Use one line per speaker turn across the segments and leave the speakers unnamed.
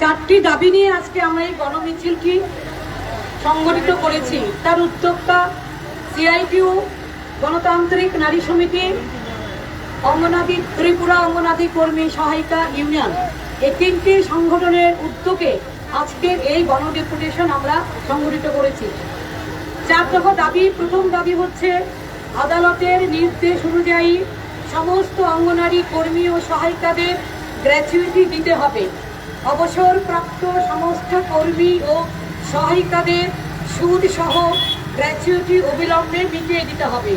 চারটি দাবি নিয়ে আজকে আমরা এই গণমিছিলটি সংগঠিত করেছি। তার উদ্যোক্তা সিআইটিউ, গণতান্ত্রিক নারী সমিতি, অঙ্গনাদি, ত্রিপুরা অঙ্গনাদি কর্মী সহায়িকা ইউনিয়ন। এই তিনটি সংগঠনের উদ্যোগে আজকের এই গণডেপুটেশন আমরা সংগঠিত করেছি। চার দাবি, প্রথম দাবি হচ্ছে আদালতের নির্দেশ অনুযায়ী সমস্ত অঙ্গনারী কর্মী ও সহায়িকাদের গ্র্যাচুইটি দিতে হবে। অবসরপ্রাপ্ত সমস্ত কর্মী ও সহায়িকাদের সুদ সহ গ্র্যাচুইটি অবিলম্বে মিটিয়ে দিতে হবে।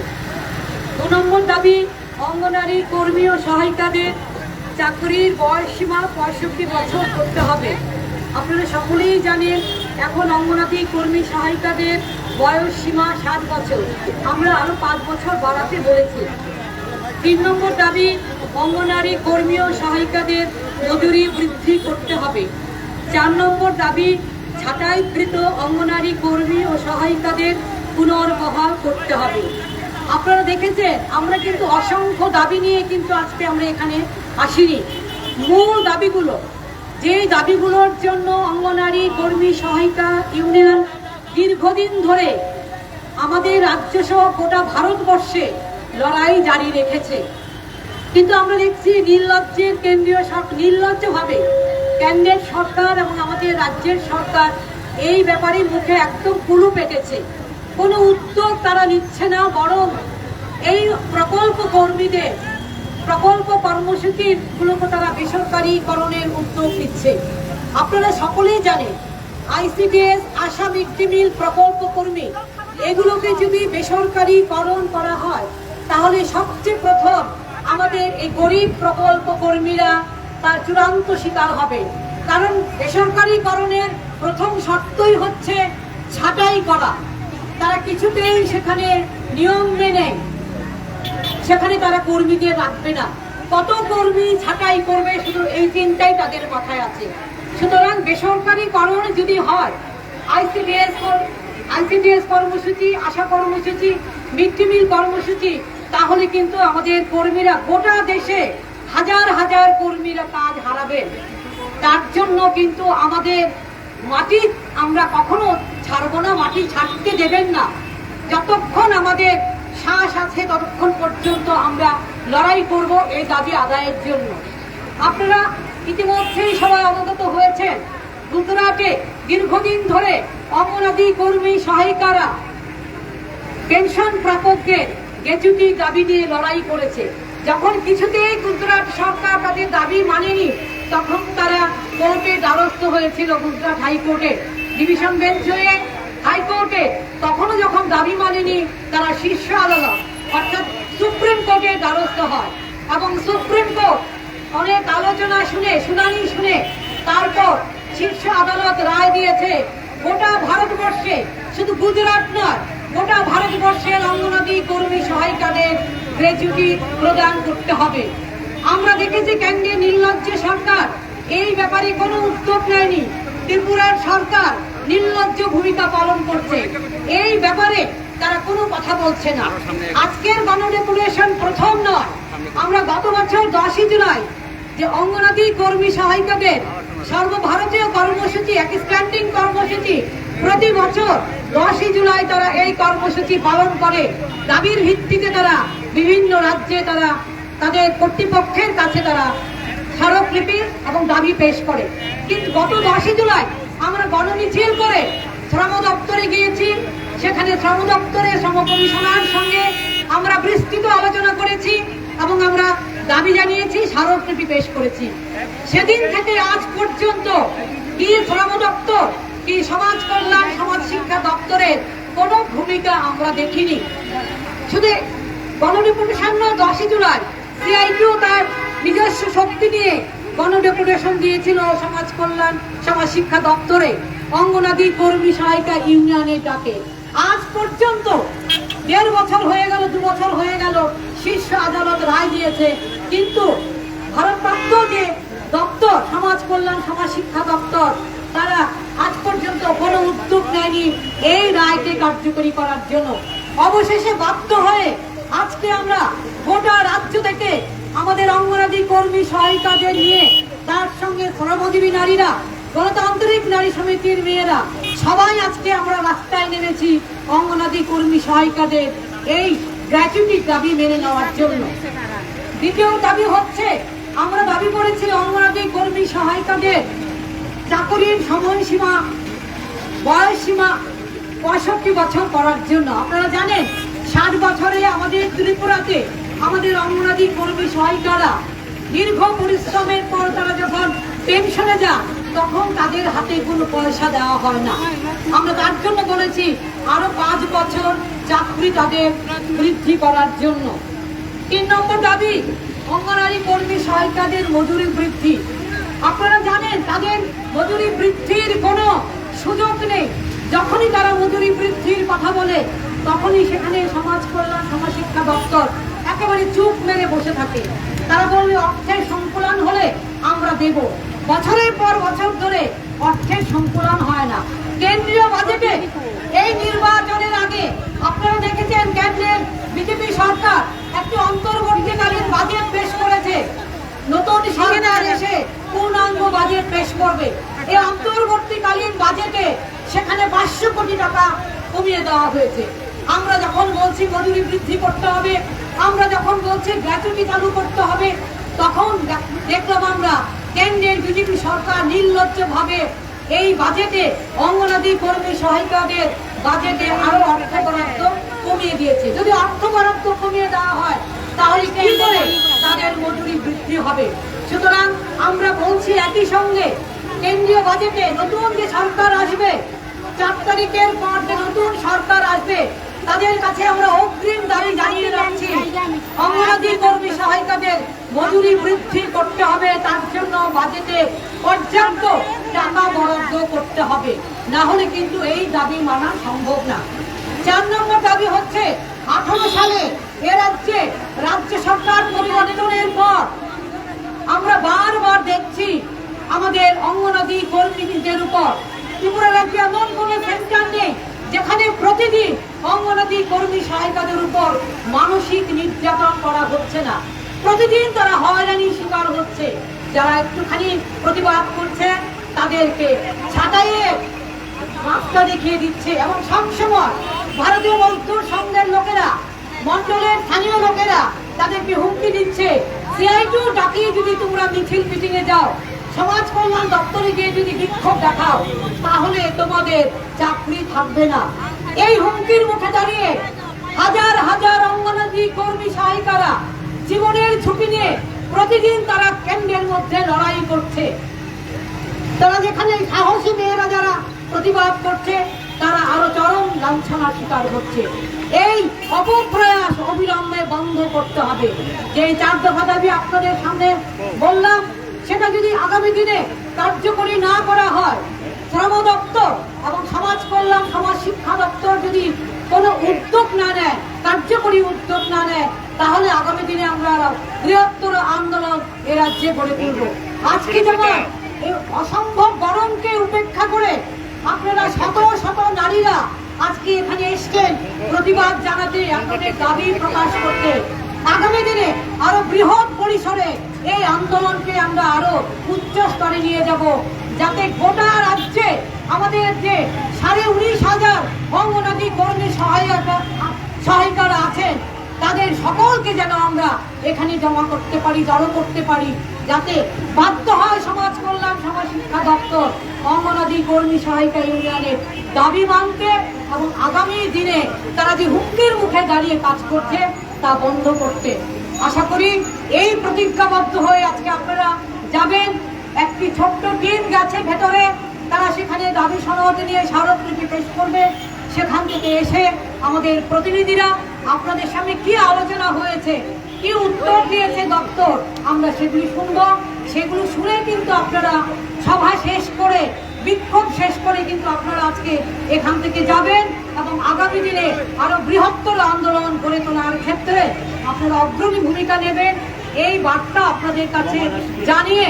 দু নম্বর দাবি, অঙ্গনারী কর্মী ও সহায়িকাদের চাকরির বয়স সীমা পঁয়ষট্টি বছর করতে হবে। আপনারা সকলেই জানেন, এখন অঙ্গনারী কর্মী সহায়িকাদের বয়স সীমা সাত বছর। আমরা আরও পাঁচ বছর বাড়াতে বলেছি। তিন নম্বর দাবি অঙ্গনারী কর্মী ও সহায়িকাদের মজুরি বৃদ্ধি করতে হবে। চার নম্বর দাবি, ছাঁটাইকৃত অঙ্গনারী কর্মী ও সহায়িকাদের পুনর্বহাল করতে হবে। আপনারা দেখেছেন, আমরা কিন্তু অসংখ্য দাবি নিয়ে কিন্তু আজকে আমরা এখানে আসিনি। মূল দাবিগুলো, যেই দাবিগুলোর জন্য অঙ্গনারী কর্মী সহায়িকা ইউনিয়ন দীর্ঘদিন ধরে আমাদের রাজ্য সহ গোটা ভারতবর্ষে লড়াই জারি রেখেছে। কিন্তু আমরা দেখছি নির্লজ্জের কেন্দ্রীয় সরকার নির্লজ্জভাবে কেন্দ্রের সরকার এবং আমাদের রাজ্যের সরকার এই ব্যাপারে মুখে একদম কুলু পেটেছে। কোনো উদ্যোগ তারা নিচ্ছে না, বরং এই প্রকল্প কর্মীদের, প্রকল্প কর্মসূচির গুলোকে তারা বেসরকারীকরণের উদ্যোগ নিচ্ছে। আপনারা সকলেই জানেন, ICDS ASHA mid day meal প্রকল্প কর্মী। এগুলোকে যদি বেসরকারীকরণ করা হয়, তাহলে সবচেয়ে প্রথম আমাদের এই গরিব প্রকল্প কর্মীরা তার চূড়ান্ত শিকার হবে। কারণ বেসরকারীকরণের প্রথম শর্তই হচ্ছে ছাঁটাই করা। তারা কিছুতেই সেখানে নিয়ম মেনে সেখানে তারা কর্মীদের রাখবে না। কত কর্মী ছাঁটাই করবে শুধু এই চিন্তাই তাদের মাথায় আছে। সুতরাং বেসরকারীকরণ যদি হয়, আইসিডিএস আইসিডিএস কর্মসূচি, আশা কর্মসূচি, মিড ডে মিল কর্মসূচি তাহলে কিন্তু আমাদের কর্মীরা গোটা দেশে হাজার হাজার কর্মীরা কাজ হারাবেন তার জন্য কিন্তু আমাদের মাটি আমরা কখনো ছাড়বো না, মাটি ছাড়তে দেবেন না। যতক্ষণ আমাদের শ্বাস আছে, ততক্ষণ পর্যন্ত আমরা লড়াই করব এই দাবি আদায়ের জন্য। আপনারা ইতিমধ্যেই সবাই অবগত হয়েছেন, গুজরাটে দীর্ঘদিন ধরে অপরাধী কর্মী সহায়িকারা, পেনশন প্রাপকদের গ্যাচুটি দাবি নিয়ে লড়াই করেছে। যখন কিছুতেই গুজরাট সরকার তাদের দাবি মানেনি, তখন তারা কোর্টে দ্বারস্থ হয়েছিল গুজরাট হাইকোর্টে। ডিভিশন বেঞ্চ হয়ে হাইকোর্টে তখনও যখন দাবি মানেনি, তারা শীর্ষ আদালত, অর্থাৎ সুপ্রিম কোর্টের দ্বারস্থ হয়। এবং সুপ্রিম কোর্ট অনেক আলোচনা শুনে, শুনানি শুনে তারপর শীর্ষ আদালত রায় দিয়েছে, গোটা ভারতবর্ষে শুধু গুজরাট নয় গোটা ভারতবর্ষের অঙ্গনদী কর্মী সহায়িকাদের গ্র্যাচুইটি প্রদান করতে হবে। আমরা দেখেছি কেন্দ্রের নির্লজ্জ সরকার, এই ব্যাপারে কোনো উদ্যোগ নেয়নি। ত্রিপুরার সরকার নির্লজ্জ ভূমিকা পালন করছে। এই ব্যাপারে তারা কোনো কথা বলছে না। আজকের গণডেপুটেশন প্রথম নয়। আমরা গত বছর দশই জুলাই যে অঙ্গনাদি কর্মী সহায়িকাদের সর্বভারতীয় কর্মসূচি এক স্ট্যান্ডিং কর্মসূচি প্রতি বছর দশই জুলাই তারা এই কর্মসূচি পালন করে। দাবির ভিত্তিতে তারা বিভিন্ন রাজ্যে তারা তাদের কর্তৃপক্ষের কাছে তারা স্মারকলিপি এবং দাবি পেশ করে। কিন্তু গত দশই জুলাই আমরা গণমিছিল করে শ্রম দপ্তরে গিয়েছি। সেখানে শ্রম দপ্তরে শ্রম কমিশনার সঙ্গে আমরা বিস্তৃত আলোচনা করেছি এবং আমরা দাবি জানিয়েছি, স্মারকলিপি পেশ করেছি। সেদিন থেকে আজ পর্যন্ত কি সমাজ কল্যাণ, সমাজ শিক্ষা দপ্তরের কোনো ভূমিকা আমরা দেখিনি। শুধু গণডেপুটেশন দশই জুলাই সিআইটিও তার নিজস্ব শক্তি নিয়ে গণডেপুটেশন দিয়েছিল সমাজ কল্যাণ, সমাজ শিক্ষা দপ্তরে। অঙ্গনাদি কর্মী সহায়িকা ইউনিয়নের ডাকে। আজ পর্যন্ত দেড় বছর হয়ে গেল, দু বছর হয়ে গেল, শীর্ষ আদালত রায় দিয়েছে। কিন্তু ভারতপ্রাপ্ত যে দপ্তর, সমাজ কল্যাণ, সমাজ শিক্ষা দপ্তর তারা আজ পর্যন্ত কোনো উদ্যোগ নেয়নি এই রায়কে কার্যকরী করার জন্য। অবশেষে বাধ্য হয়ে আজকে আমরা গোটা রাজ্য থেকে আমাদের অঙ্গনাদি কর্মী সহায়িকাদের নিয়ে তার সঙ্গে শ্রমজীবী নারীরা, গণতান্ত্রিক নারী সমিতির মেয়েরা সবাই আজকে আমরা রাস্তায় নেমেছি অঙ্গনাদি কর্মী সহায়িকাদের এই গ্র্যাচুইটি দাবি মেনে নেওয়ার জন্য। দ্বিতীয় দাবি হচ্ছে, আমরা দাবি করেছি অঙ্গনাদি কর্মী সহায়িকাদের চাকরির সময়সীমা বয়স সীমা পঁয়ষট্টি বছর করার জন্য। আপনারা জানেন, ষাট বছরে আমাদের ত্রিপুরাতে আমাদের অঙ্গনাদি কর্মী সহায়িকারা দীর্ঘ পরিশ্রমের পর তারা যখন পেনশনে যান, তখন তাদের হাতে কোনো পয়সা দেওয়া হয় না। আমরা তার জন্য বলেছি, আরও পাঁচ বছর চাকরি তাদের বৃদ্ধি করার জন্য। তিন নম্বর দাবি অঙ্গনারী কর্মী সহায়িকাদের মজুরি বৃদ্ধি। আপনারা জানেন, তাদের মজুরি বৃদ্ধির কোনো সুযোগ নেই। যখনই তারা মজুরি বৃদ্ধির কথা বলে, তখনই সেখানে সমাজ কল্যাণ সমাজ শিক্ষা দপ্তর একেবারে চুপ মেরে বসে থাকে। তারা বলবে, অর্থের সংকুলন হলে আমরা দেব। বছরের পর বছর ধরে অর্থের সংকুলন হয় না। কেন্দ্রীয় বাজেটে এই আগে আপনারা দেখেছেন কেন্দ্রের বিজেপি সরকার একটি অন্তর্বর্তীকালীন বাজেট পেশ করেছে নতুন সরকার এসে পূর্ণাঙ্গ বাজেট পেশ করবে। এই অন্তর্বর্তীকালীন বাজেটে সেখানে পাঁচশো কোটি টাকা কমিয়ে দেওয়া হয়েছে। আমরা যখন বলছি মজুরি বৃদ্ধি করতে হবে আমরা যখন বলছি গ্র্যাচুইটি চালু করতে হবে তখন দেখলাম আমরা কেন্দ্রের বিজেপি সরকার নির্লজ্জ ভাবে এই বাজেটে অঙ্গনাদি কর্মী সহায়িকাদের বাজেটে আরও অর্থ বরাদ্দ কমিয়ে দিয়েছে। যদি অর্থ বরাদ্দ কমিয়ে দেওয়া হয় তাহলে কি করে তাদের মজুরি আমরা বলছি একই সঙ্গে, কেন্দ্রীয় বাজেটে নতুন যে সরকার আসবে, চার তারিখের পর যে নতুন সরকার আসবে, তাদের কাছে আমরা অগ্রিম দাবি জানিয়ে রাখছি। অঙ্গনাদি কর্মী সহায়িকাদের মজুরি বৃদ্ধি করতে হবে, তার জন্য বাজেটে পর্যাপ্ত টাকা বরাদ্দ করতে হবে। না হলে কিন্তু এই দাবি মানা সম্ভব না। চার নম্বর দাবি হচ্ছে, আঠারো সালে এ রাজ্যে রাজ্য সরকার পরিবর্তনের পর আমরা বারবার দেখছি আমাদের অঙ্গনাদি কর্মীদের উপর। ত্রিপুরা রাজ্যে এমন কোনো সেন্টার নেই যেখানে প্রতিদিন অঙ্গনাদি কর্মী সহায়িকাদের উপর মানসিক নির্যাতন করা হচ্ছে না। প্রতিদিন তারা হয়রানি শিকার হচ্ছে। যারা একটুখানি প্রতিবাদ করছে, তাদেরকে ছাটাইয়ে রাস্তা দেখিয়ে দিচ্ছে। এবং সবসময় ভারতীয় মজদুর সংঘের লোকেরা, মন্ডলের স্থানীয় লোকেরা তাদেরকে হুমকি দিচ্ছে। সিআইটু ডাকিয়ে যদি তোমরা মিছিল মিটিং এ যাও, সমাজ কল্যাণ দপ্তরে গিয়ে যদি বিক্ষোভ দেখাও, তাহলে তোমাদের চাকরি থাকবে না। এই হুমকির মুখে দাঁড়িয়ে হাজার হাজার অঙ্গনাদি কর্মী সহায়িকারা জীবনের ঝুঁকি নিয়ে প্রতিদিন তারা কেন্দ্রের মধ্যে লড়াই করছে। তারা যেখানে সাহসী মেয়েরা যারা প্রতিবাদ করছে তারা আরও চরম লাঞ্ছনার শিকার হচ্ছে। এই অপপ্রয়াস অবিলম্বে বন্ধ করতে হবে। যে চার দফা দাবি আপনাদের সামনে বললাম সেটা যদি আগামী দিনে কার্যকরী না করা হয় শ্রম দপ্তর এবং সমাজ কল্যাণ সমাজ শিক্ষা দপ্তর যদি কোনো উদ্যোগ না নেয় কার্যকরী উদ্যোগ না নেয় তাহলে আগামী দিনে আমরা বৃহত্তর আন্দোলন এ রাজ্যে গড়ে তুলব। আজকে যেমন অসম্ভব গরমকে উপেক্ষা করে আপনারা শত শত নারীরা আজকে এখানে এসছেন জানাতে আপনাদের দাবি প্রকাশ করতে আগামী দিনে আরও বৃহৎ পরিসরে এই আন্দোলনকে আমরা আরও উচ্চ স্তরে নিয়ে যাব, যাতে গোটা রাজ্যে আমাদের যে সাড়ে উনিশ হাজার অঙ্গনাদি কর্মী সহায়তা সহায়িকারা তাদের সকলকে যেন আমরা এখানে জমা করতে পারি, জড়ো করতে পারি, যাতে বাধ্য হয় সমাজ কল্যাণ, সমাজ শিক্ষা দপ্তর অঙ্গনাদি কর্মী সহায়িকা ইউনিয়নের দাবি মানতে এবং আগামী দিনে তারা যে হুমকির মুখে দাঁড়িয়ে কাজ করছে তা বন্ধ করতে। আশা করি এই প্রতিজ্ঞাবদ্ধ হয়ে আজকে আপনারা যাবেন। একটি ছোট্ট টিম গেছে ভেতরে, তারা সেখানে দাবি সনদ নিয়ে স্মারকলিপি পেশ করবে। সেখান থেকে এসে আমাদের প্রতিনিধিরা আপনাদের সামনে কি আলোচনা হয়েছে? কি উত্তর দিয়েছে দপ্তর? আমরা সেগুলি শুনব। সেগুলো শুনে কিন্তু আপনারা সভা শেষ করে, বিক্ষোভ শেষ করে কিন্তু আপনারা আজকে এখান থেকে যাবেন এবং আগামী দিনে আরও বৃহত্তর আন্দোলন গড়ে তোলার ক্ষেত্রে আপনারা অগ্রণী ভূমিকা নেবেন। এই বার্তা আপনাদের কাছে জানিয়ে